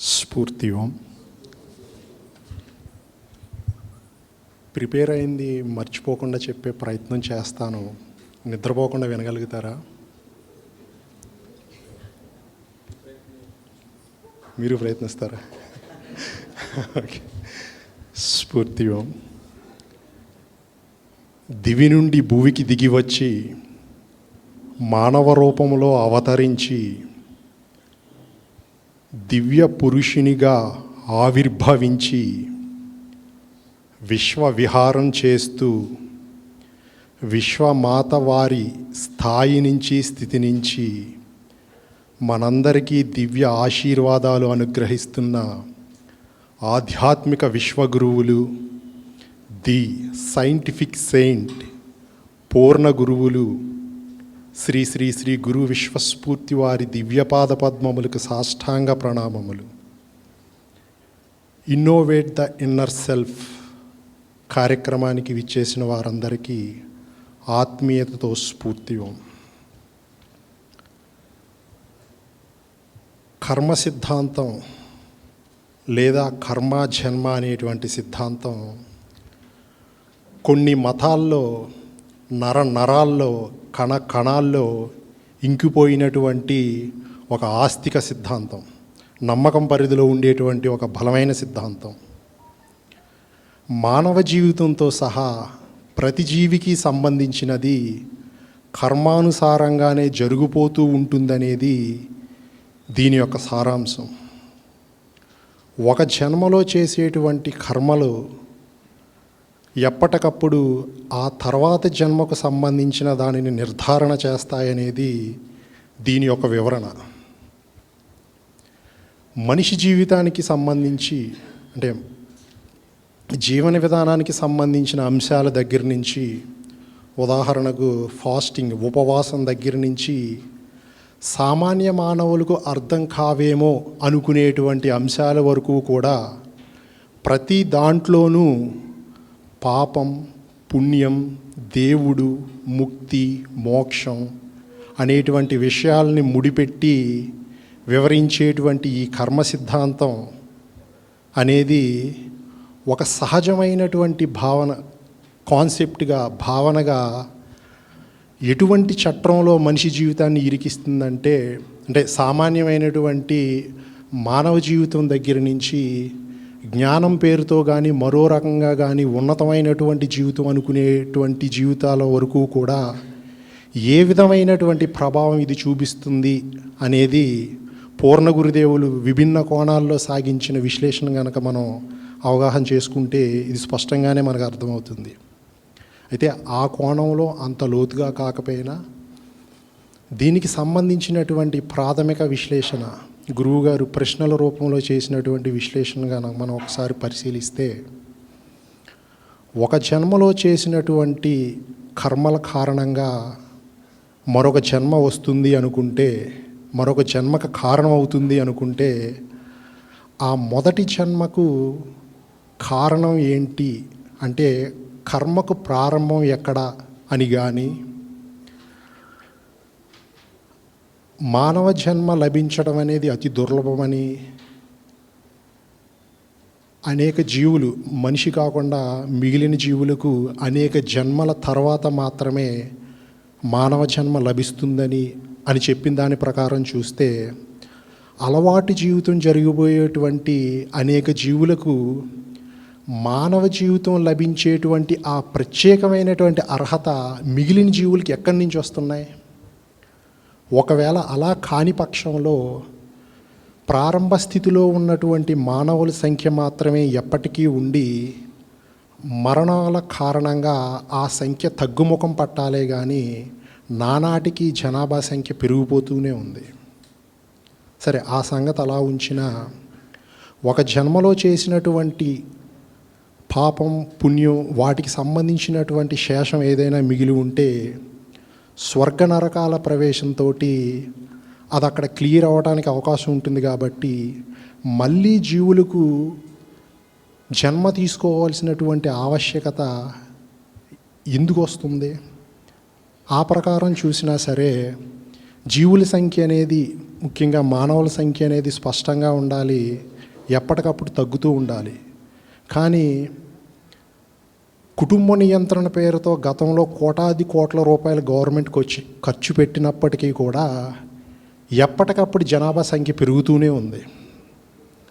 స్ఫూర్తి ఓం ప్రిపేర్ అయింది మర్చిపోకుండా చెప్పే ప్రయత్నం చేస్తాను. నిద్రపోకుండా వినగలుగుతారా? మీరు ప్రయత్నిస్తారా? ఓకే. స్ఫూర్తి ఓం దివి నుండి భూమికి దిగి వచ్చి మానవ రూపంలో అవతరించి దివ్య పురుషునిగా ఆవిర్భవించి విశ్వ విహారం చేస్తూ విశ్వమాత వారి స్థాయి నుంచి స్థితి నుంచి మనందరికీ దివ్య ఆశీర్వాదాలు అనుగ్రహిస్తున్న ఆధ్యాత్మిక విశ్వగురువులు ది సైంటిఫిక్ సెయింట్ పూర్ణ గురువులు శ్రీ శ్రీ శ్రీ గురు విశ్వస్ఫూర్తి వారి దివ్యపాద పద్మములకు సాష్టాంగ ప్రణామములు. ఇన్నోవేట్ ద ఇన్నర్ సెల్ఫ్ కార్యక్రమానికి విచ్చేసిన వారందరికీ ఆత్మీయతతో స్ఫూర్తి కర్మ సిద్ధాంతం లేదా కర్మ జన్మ అనేటువంటి సిద్ధాంతం కొన్ని మతాల్లో నర నరాల్లో కణ కణాల్లో ఇంకిపోయినటువంటి ఒక ఆస్తిక సిద్ధాంతం నమ్మకం పరిధిలో ఉండేటువంటి ఒక బలమైన సిద్ధాంతం. మానవ జీవితంతో సహా ప్రతి జీవికి సంబంధించినది కర్మానుసారంగానే జరిగిపోతూ ఉంటుందనేది దీని యొక్క సారాంశం. ఒక జన్మలో చేసేటువంటి కర్మలు ఎప్పటికప్పుడు ఆ తర్వాత జన్మకు సంబంధించిన దానిని నిర్ధారణ చేస్తాయనేది దీని యొక్క వివరణ. మనిషి జీవితానికి సంబంధించి అంటే జీవన విధానానికి సంబంధించిన అంశాల దగ్గర నుంచి ఉదాహరణకు ఫాస్టింగ్ ఉపవాసం దగ్గర నుంచి సామాన్య మానవులకు అర్థం కావేమో అనుకునేటువంటి అంశాల వరకు కూడా ప్రతి దాంట్లోనూ పాపం పుణ్యం దేవుడు ముక్తి మోక్షం అనేటువంటి విషయాల్ని ముడిపెట్టి వివరించేటువంటి ఈ కర్మ సిద్ధాంతం అనేది ఒక సహజమైనటువంటి భావన కాన్సెప్ట్గా భావనగా ఎటువంటి చట్రంలో మనిషి జీవితాన్ని ఇరికిస్తుందంటే అంటే సామాన్యమైనటువంటి మానవ జీవితం దగ్గర నుంచి జ్ఞానం పేరుతో కానీ మరో రకంగా కానీ ఉన్నతమైనటువంటి జీవితం అనుకునేటువంటి జీవితాల వరకు కూడా ఏ విధమైనటువంటి ప్రభావం ఇది చూపిస్తుంది అనేది పూర్ణ గురుదేవులు విభిన్న కోణాల్లో సాగించిన విశ్లేషణ కనుక మనం అవగాహన చేసుకుంటే ఇది స్పష్టంగానే మనకు అర్థమవుతుంది. అయితే ఆ కోణంలో అంత లోతుగా కాకపోయినా దీనికి సంబంధించినటువంటి ప్రాథమిక విశ్లేషణ గురువుగారు ప్రశ్నల రూపంలో చేసినటువంటి విశ్లేషణగా మనం ఒకసారి పరిశీలిస్తే ఒక జన్మలో చేసినటువంటి కర్మల కారణంగా మరొక జన్మ వస్తుంది అనుకుంటే మరొక జన్మకు కారణం అవుతుంది అనుకుంటే ఆ మొదటి జన్మకు కారణం ఏంటి? అంటే కర్మకు ప్రారంభం ఎక్కడ అని కానీ మానవ జన్మ లభించడం అనేది అతి దుర్లభమని అనేక జీవులు మనిషి కాకుండా మిగిలిన జీవులకు అనేక జన్మల తర్వాత మాత్రమే మానవ జన్మ లభిస్తుందని అని చెప్పిన దాని ప్రకారం చూస్తే అలవాటు జీవితం జరిగిపోయేటువంటి అనేక జీవులకు మానవ జీవితం లభించేటువంటి ఆ ప్రత్యేకమైనటువంటి అర్హత మిగిలిన జీవులకి ఎక్కడి నుంచి వస్తున్నాయి? ఒకవేళ అలా కాని పక్షంలో ప్రారంభ స్థితిలో ఉన్నటువంటి మానవుల సంఖ్య మాత్రమే ఎప్పటికీ ఉండి మరణాల కారణంగా ఆ సంఖ్య తగ్గుముఖం పట్టాలే కానీ నానాటికి జనాభా సంఖ్య పెరిగిపోతూనే ఉంది. సరే ఆ సంగతి అలా ఉంచిన ఒక జన్మలో చేసినటువంటి పాపం పుణ్యం వాటికి సంబంధించినటువంటి శేషం ఏదైనా మిగిలి ఉంటే స్వర్గ నరకాల ప్రవేశంతో అది అక్కడ క్లియర్ అవ్వడానికి అవకాశం ఉంటుంది కాబట్టి మళ్ళీ జీవులకు జన్మ తీసుకోవాల్సినటువంటి ఆవశ్యకత ఎందుకు వస్తుంది? ఆ ప్రకారం చూసినా సరే జీవుల సంఖ్య అనేది ముఖ్యంగా మానవుల సంఖ్య అనేది స్పష్టంగా ఉండాలి ఎప్పటికప్పుడు తగ్గుతూ ఉండాలి. కానీ కుటుంబ నియంత్రణ పేరుతో గతంలో కోటాది కోట్ల రూపాయలు గవర్నమెంట్కి వచ్చి ఖర్చు పెట్టినప్పటికీ కూడా ఎప్పటికప్పుడు జనాభా సంఖ్య పెరుగుతూనే ఉంది.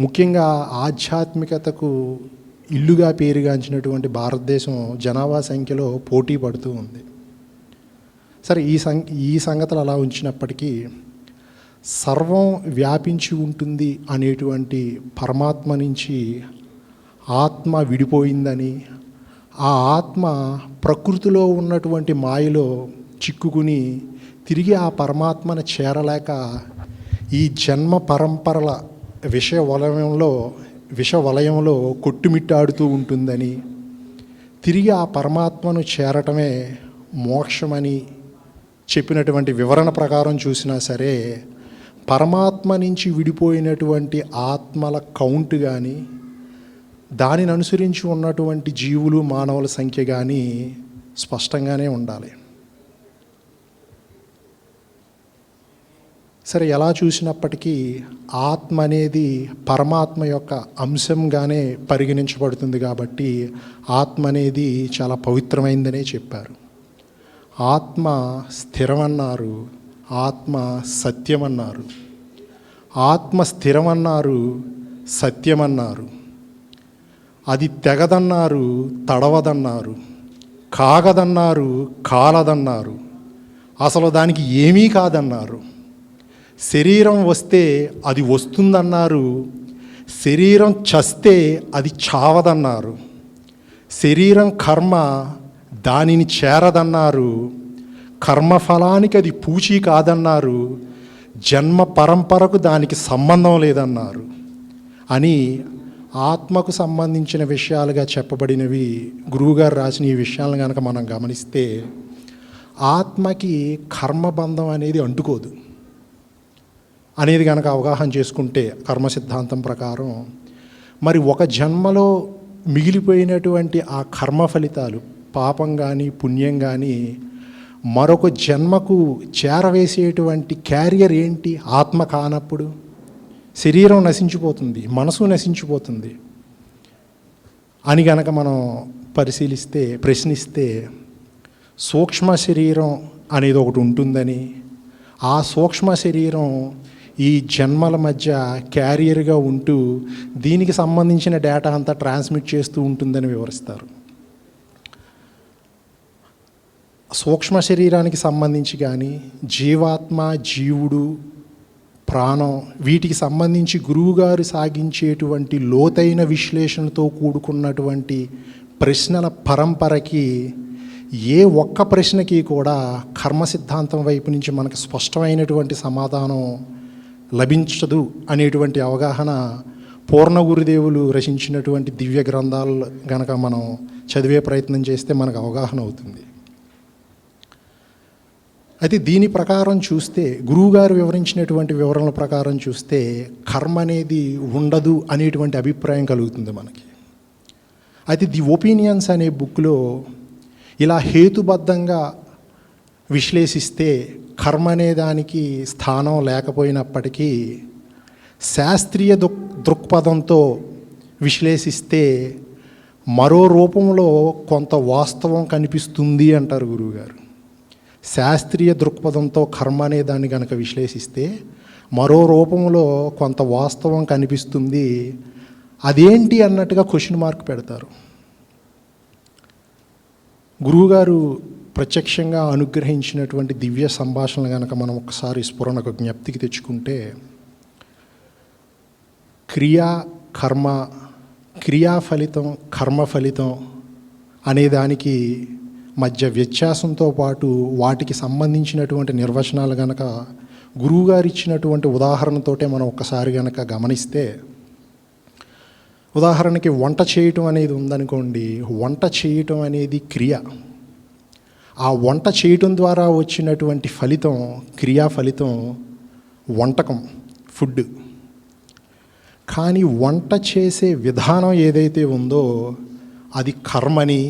ముఖ్యంగా ఆధ్యాత్మికతకు ఇల్లుగా పేరుగాంచినటువంటి భారతదేశం జనాభా సంఖ్యలో పోటీ పడుతూ ఉంది. సరే ఈ సం ఈ సంగతులు అలా ఉంచినప్పటికీ సర్వం వ్యాపించి ఉంటుంది అనేటువంటి పరమాత్మ నుంచి ఆత్మ విడిపోయిందని ఆ ఆత్మ ప్రకృతిలో ఉన్నటువంటి మాయలో చిక్కుకుని తిరిగి ఆ పరమాత్మను చేరలేక ఈ జన్మ పరంపరల విష వలయంలో విష వలయంలో కొట్టుమిట్టాడుతూ ఉంటుందని తిరిగి ఆ పరమాత్మను చేరటమే మోక్షమని చెప్పినటువంటి వివరణ ప్రకారం చూసినా సరే పరమాత్మ నుంచి విడిపోయినటువంటి ఆత్మల కౌంట్ కానీ దానిని అనుసరించి ఉన్నటువంటి జీవులు మానవుల సంఖ్య కానీ స్పష్టంగానే ఉండాలి. సరే ఎలా చూసినప్పటికీ ఆత్మ అనేది పరమాత్మ యొక్క అంశంగానే పరిగణించబడుతుంది కాబట్టి ఆత్మ అనేది చాలా పవిత్రమైందనే చెప్పారు. ఆత్మ స్థిరమన్నారు ఆత్మ సత్యమన్నారు. ఆత్మ స్థిరమన్నారు సత్యమన్నారు. అది తెగదన్నారు తడవదన్నారు కాగదన్నారు కాలదన్నారు. అసలు దానికి ఏమీ కాదన్నారు. శరీరం వస్తే అది వస్తుందన్నారు. శరీరం చస్తే అది చావదన్నారు. శరీరం కర్మ దానిని చేరదన్నారు. కర్మఫలానికి అది పూచి కాదన్నారు. జన్మ పరంపరకు దానికి సంబంధం లేదన్నారు. అని ఆత్మకు సంబంధించిన విషయాలుగా చెప్పబడినవి గురువుగారు రాసిన ఈ విషయాలను కనుక మనం గమనిస్తే ఆత్మకి కర్మబంధం అనేది అంటుకోదు. అనేది కనుక అవగాహన చేసుకుంటే కర్మ సిద్ధాంతం ప్రకారం మరి ఒక జన్మలో మిగిలిపోయినటువంటి ఆ కర్మ ఫలితాలు పాపం కానీ పుణ్యం కానీ మరొక జన్మకు చేరవేసేటువంటి క్యారియర్ ఏంటి? ఆత్మ కానప్పుడు శరీరం నశించిపోతుంది మనసు నశించిపోతుంది. అని గనక మనం పరిశీలిస్తే ప్రశ్నిస్తే సూక్ష్మ శరీరం అనేది ఒకటి ఉంటుందని ఆ సూక్ష్మ శరీరం ఈ జన్మల మధ్య క్యారియర్గా ఉంటూ దీనికి సంబంధించిన డేటా అంతా ట్రాన్స్మిట్ చేస్తూ ఉంటుందని వివరిస్తారు. సూక్ష్మ శరీరానికి సంబంధించి కానీ జీవాత్మ జీవుడు ప్రాణం వీటికి సంబంధించి గురువుగారు సాగించేటువంటి లోతైన విశ్లేషణతో కూడుకున్నటువంటి ప్రశ్నల పరంపరకి ఏ ఒక్క ప్రశ్నకి కూడా కర్మ సిద్ధాంతం వైపు నుంచి మనకు స్పష్టమైనటువంటి సమాధానం లభించదు అనేటువంటి అవగాహన పూర్ణ గురుదేవులు రచించినటువంటి దివ్య గ్రంథాలు గనక మనం చదివే ప్రయత్నం చేస్తే మనకు అవగాహన అవుతుంది. అయితే దీని ప్రకారం చూస్తే గురువుగారు వివరించినటువంటి వివరణల ప్రకారం చూస్తే కర్మ అనేది ఉండదు అనేటువంటి అభిప్రాయం కలుగుతుంది మనకి. అయితే ది ఒపీనియన్స్ అనే బుక్లో ఇలా హేతుబద్ధంగా విశ్లేషిస్తే కర్మ అనే దానికి స్థానం లేకపోయినప్పటికీ శాస్త్రీయ దృక్ దృక్పథంతో విశ్లేషిస్తే మరో రూపంలో కొంత వాస్తవం కనిపిస్తుంది అంటారు గురువుగారు. శాస్త్రీయ దృక్పథంతో కర్మ అనే దాన్ని కనుక విశ్లేషిస్తే మరో రూపంలో కొంత వాస్తవం కనిపిస్తుంది. అదేంటి అన్నట్టుగా క్వశ్చన్ మార్క్ పెడతారు. గురువుగారు ప్రత్యక్షంగా అనుగ్రహించినటువంటి దివ్య సంభాషణలు కనుక మనం ఒకసారి స్ఫురణకు జ్ఞప్తికి తెచ్చుకుంటే క్రియా కర్మ క్రియా ఫలితం కర్మ ఫలితం అనే దానికి మధ్య వ్యత్యాసంతో పాటు వాటికి సంబంధించినటువంటి నిర్వచనాలు గనక గురువుగారు ఇచ్చినటువంటి ఉదాహరణతోటే మనం ఒక్కసారి గనక గమనిస్తే ఉదాహరణకి వంట చేయటం అనేది ఉందనుకోండి వంట చేయటం అనేది క్రియ. ఆ వంట చేయటం ద్వారా వచ్చినటువంటి ఫలితం క్రియా ఫలితం వంటకం ఫుడ్. కానీ వంట చేసే విధానం ఏదైతే ఉందో అది కర్మని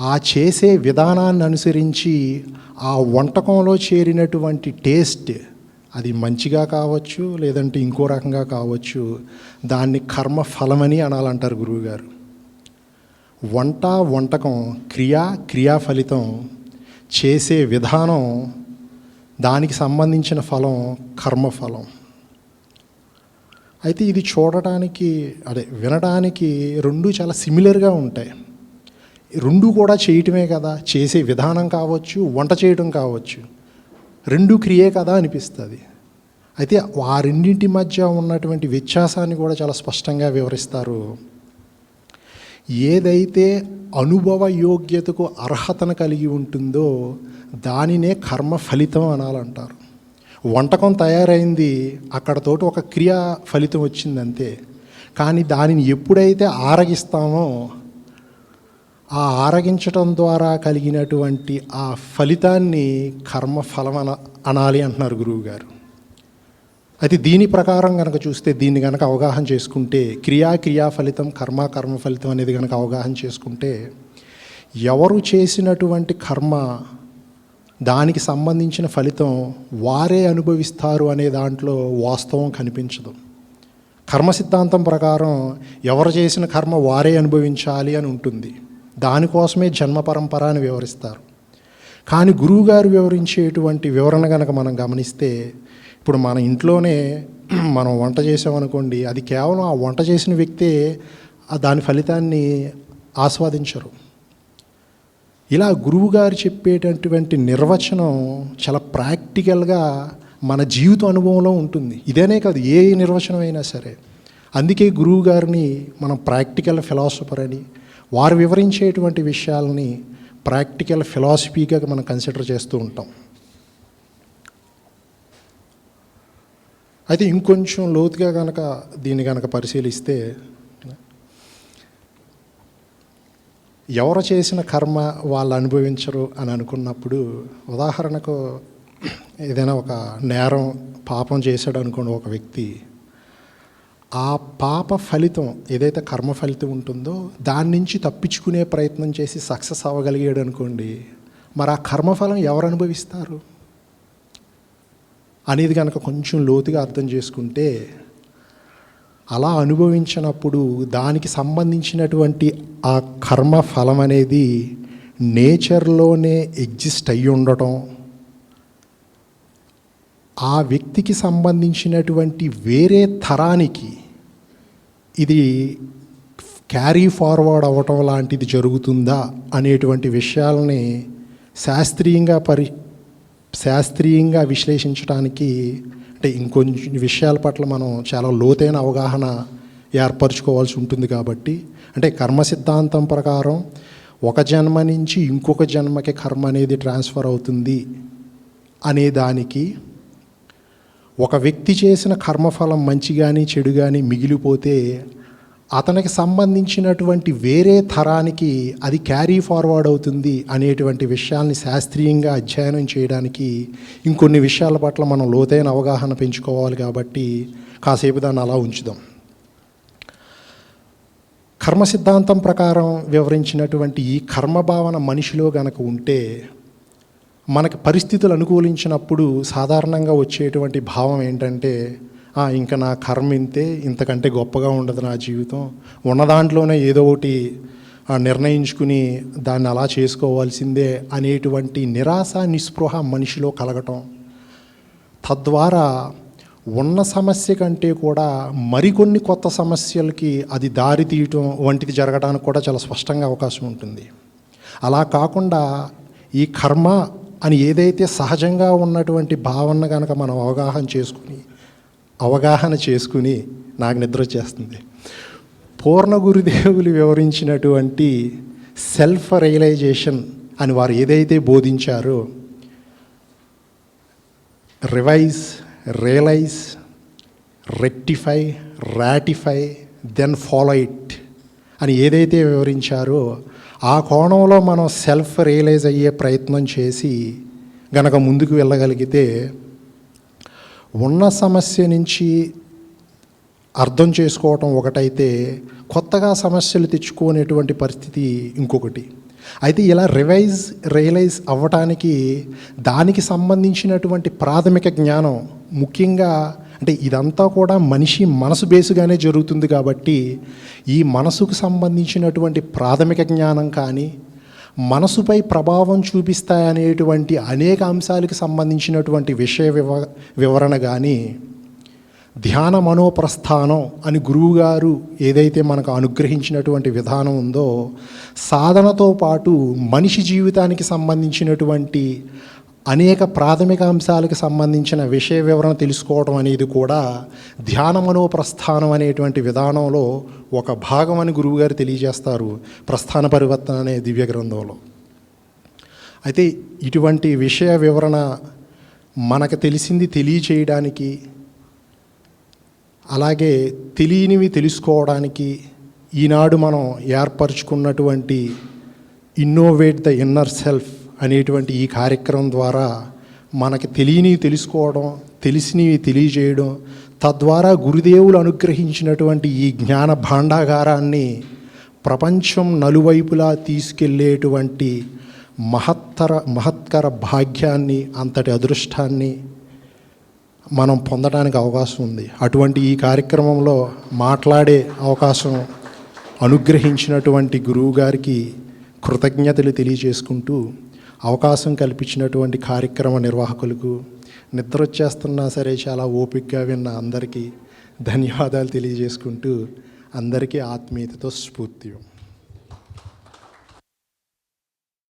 ఆ చేసే విధానాన్ని అనుసరించి ఆ వంటకంలో చేరినటువంటి టేస్ట్ అది మంచిగా కావచ్చు లేదంటే ఇంకో రకంగా కావచ్చు దాన్ని కర్మ ఫలమని అనాలంటారు గురువుగారు. వంట వంటకం క్రియా క్రియా ఫలితం చేసే విధానం దానికి సంబంధించిన ఫలం కర్మఫలం. అయితే ఇది చూడటానికి అదే వినడానికి రెండు చాలా సిమిలర్గా ఉంటాయి. రెండు కూడా చేయటమే కదా. చేసే విధానం కావచ్చు వంట చేయడం కావచ్చు. రెండు క్రియే కదా అనిపిస్తుంది. అయితే ఆ రెండింటి మధ్య ఉన్నటువంటి వ్యత్యాసాన్ని కూడా చాలా స్పష్టంగా వివరిస్తారు. ఏదైతే అనుభవ యోగ్యతకు అర్హతను కలిగి ఉంటుందో దానినే కర్మ ఫలితం అనాలంటారు. వంటకం తయారైంది అక్కడతోటి ఒక క్రియా ఫలితం వచ్చిందంతే. కానీ దానిని ఎప్పుడైతే ఆరగిస్తామో ఆ ఆరగించటం ద్వారా కలిగినటువంటి ఆ ఫలితాన్ని కర్మ ఫలం అన అనాలి అంటున్నారు గురువు గారు అయితే దీని ప్రకారం కనుక చూస్తే దీన్ని కనుక అవగాహన చేసుకుంటే క్రియా క్రియా ఫలితం కర్మ కర్మ ఫలితం అనేది కనుక అవగాహన చేసుకుంటే ఎవరు చేసినటువంటి కర్మ దానికి సంబంధించిన ఫలితం వారే అనుభవిస్తారు అనే దాంట్లో వాస్తవం కనిపించదు. కర్మ సిద్ధాంతం ప్రకారం ఎవరు చేసిన కర్మ వారే అనుభవించాలి అని ఉంటుంది. దానికోసమే జన్మ పరంపర అని వివరిస్తారు. కానీ గురువుగారు వివరించేటువంటి వివరణ కనుక మనం గమనిస్తే ఇప్పుడు మన ఇంట్లోనే మనం వంట చేసామనుకోండి అది కేవలం ఆ వంట చేసిన వ్యక్తే దాని ఫలితాన్ని ఆస్వాదించరు. ఇలా గురువుగారు చెప్పేటటువంటి నిర్వచనం చాలా ప్రాక్టికల్గా మన జీవిత అనుభవంలో ఉంటుంది. ఇదేనే కాదు ఏ నిర్వచనం అయినా సరే. అందుకే గురువు గారిని మనం ప్రాక్టికల్ ఫిలాసఫర్ అని వారు వివరించేటువంటి విషయాలని ప్రాక్టికల్ ఫిలాసఫీగా మనం కన్సిడర్ చేస్తూ ఉంటాం. అయితే ఇంకొంచెం లోతుగా కనుక దీన్ని కనుక పరిశీలిస్తే ఎవరు చేసిన కర్మ వాళ్ళు అనుభవించరు అని అనుకున్నప్పుడు ఉదాహరణకు ఏదైనా ఒక నేరం పాపం చేశాడు అనుకోండి ఒక వ్యక్తి ఆ పాప ఫలితం ఏదైతే కర్మ ఫలితం ఉంటుందో దాని నుంచి తప్పించుకునే ప్రయత్నం చేసి సక్సెస్ అవ్వగలిగాడు అనుకోండి మరి ఆ కర్మఫలం ఎవరు అనుభవిస్తారు? అనేది కనుక కొంచెం లోతుగా అర్థం చేసుకుంటే అలా అనుభవించినప్పుడు దానికి సంబంధించినటువంటి ఆ కర్మ ఫలం అనేది నేచర్లోనే ఎగ్జిస్ట్ అయ్యి ఉండటం ఆ వ్యక్తికి సంబంధించినటువంటి వేరే తరానికి ఇది క్యారీ ఫార్వర్డ్ అవ్వటం లాంటిది జరుగుతుందా అనేటువంటి విషయాలని శాస్త్రీయంగా పరి శాస్త్రీయంగా విశ్లేషించడానికి అంటే ఇంకొంచెం విషయాల పట్ల మనం చాలా లోతైన అవగాహన ఏర్పరచుకోవాల్సి ఉంటుంది కాబట్టి అంటే కర్మ సిద్ధాంతం ప్రకారం ఒక జన్మ నుంచి ఇంకొక జన్మకి కర్మ అనేది ట్రాన్స్ఫర్ అవుతుంది అనే దానికి ఒక వ్యక్తి చేసిన కర్మఫలం మంచి కానీ చెడు కానీ మిగిలిపోతే అతనికి సంబంధించినటువంటి వేరే తరానికి అది క్యారీ ఫార్వర్డ్ అవుతుంది అనేటువంటి విషయాల్ని శాస్త్రీయంగా అధ్యయనం చేయడానికి ఇంకొన్ని విషయాల పట్ల మనం లోతైన అవగాహన పెంచుకోవాలి కాబట్టి కాసేపు దాన్ని అలా ఉంచుదాం. కర్మ సిద్ధాంతం ప్రకారం వివరించినటువంటి ఈ కర్మభావన మనిషిలో గనక ఉంటే మనకి పరిస్థితులు అనుకూలించినప్పుడు సాధారణంగా వచ్చేటువంటి భావం ఏంటంటే ఇంకా నా కర్మ ఇంతే ఇంతకంటే గొప్పగా ఉండదు నా జీవితం. ఉన్న దాంట్లోనే ఏదో ఒకటి నిర్ణయించుకుని దాన్ని అలా చేసుకోవాల్సిందే అనేటువంటి నిరాశ నిస్పృహ మనిషిలో కలగటం. తద్వారా ఉన్న సమస్య కంటే కూడా మరికొన్ని కొత్త సమస్యలకి అది దారి తీయటం వంటిది జరగడానికి కూడా చాలా స్పష్టంగా అవకాశం ఉంటుంది. అలా కాకుండా ఈ కర్మ అని ఏదైతే సహజంగా ఉన్నటువంటి భావన కనుక మనం అవగాహన చేసుకుని అవగాహన చేసుకుని నాకు నిద్ర వచ్చేస్తుంది. పూర్ణ గురుదేవులు వివరించినటువంటి సెల్ఫ్ రియలైజేషన్ అని వారు ఏదైతే బోధించారో revise realize rectify ratify then follow it అని ఏదైతే వివరించారో ఆ కోణంలో మనం సెల్ఫ్ రియలైజ్ అయ్యే ప్రయత్నం చేసి గనక ముందుకు వెళ్ళగలిగితే ఉన్న సమస్య నుంచి అర్థం చేసుకోవటం ఒకటైతే కొత్తగా సమస్యలు తెచ్చుకునేటువంటి పరిస్థితి ఇంకొకటి. అయితే ఇలా రివైజ్ రియలైజ్ అవ్వటానికి దానికి సంబంధించినటువంటి ప్రాథమిక జ్ఞానం ముఖ్యంగా అంటే ఇదంతా కూడా మనిషి మనసు బేసుగానే జరుగుతుంది కాబట్టి ఈ మనసుకు సంబంధించినటువంటి ప్రాథమిక జ్ఞానం కానీ మనసుపై ప్రభావం చూపిస్తాయనేటువంటి అనేక అంశాలకు సంబంధించినటువంటి విషయ వివ వివరణ కానీ ధ్యాన మనోప్రస్థానం అని గురువుగారు ఏదైతే మనకు అనుగ్రహించినటువంటి విధానం ఉందో సాధనతో పాటు మనిషి జీవితానికి సంబంధించినటువంటి అనేక ప్రాథమిక అంశాలకు సంబంధించిన విషయ వివరణ తెలుసుకోవడం అనేది కూడా ధ్యాన మనోప్రస్థానం అనేటువంటి విధానంలో ఒక భాగం అని గురువుగారు తెలియజేస్తారు ప్రస్థాన పరివర్తన అనే దివ్య గ్రంథంలో. అయితే ఇటువంటి విషయ వివరణ మనకు తెలిసింది తెలియచేయడానికి అలాగే తెలియనివి తెలుసుకోవడానికి ఈనాడు మనం ఏర్పరచుకున్నటువంటి ఇన్నోవేట్ ద ఇన్నర్ సెల్ఫ్ అనేటువంటి ఈ కార్యక్రమం ద్వారా మనకి తెలియనివి తెలుసుకోవడం తెలిసినవి తెలియజేయడం తద్వారా గురుదేవులు అనుగ్రహించినటువంటి ఈ జ్ఞాన భాండాగారాన్ని ప్రపంచం నలువైపులా తీసుకెళ్ళేటువంటి మహత్తర మహత్కర భాగ్యాన్ని అంతటి అదృష్టాన్ని మనం పొందడానికి అవకాశం ఉంది. అటువంటి ఈ కార్యక్రమంలో మాట్లాడే అవకాశం అనుగ్రహించినటువంటి గురువు గారికి కృతజ్ఞతలు తెలియజేసుకుంటూ అవకాశం కల్పించినటువంటి కార్యక్రమ నిర్వాహకులకు నిద్ర వచ్చేస్తున్నా సరే చాలా ఓపికగా విన్న అందరికీ ధన్యవాదాలు తెలియజేసుకుంటూ అందరికీ ఆత్మీయతతో స్ఫూర్తి.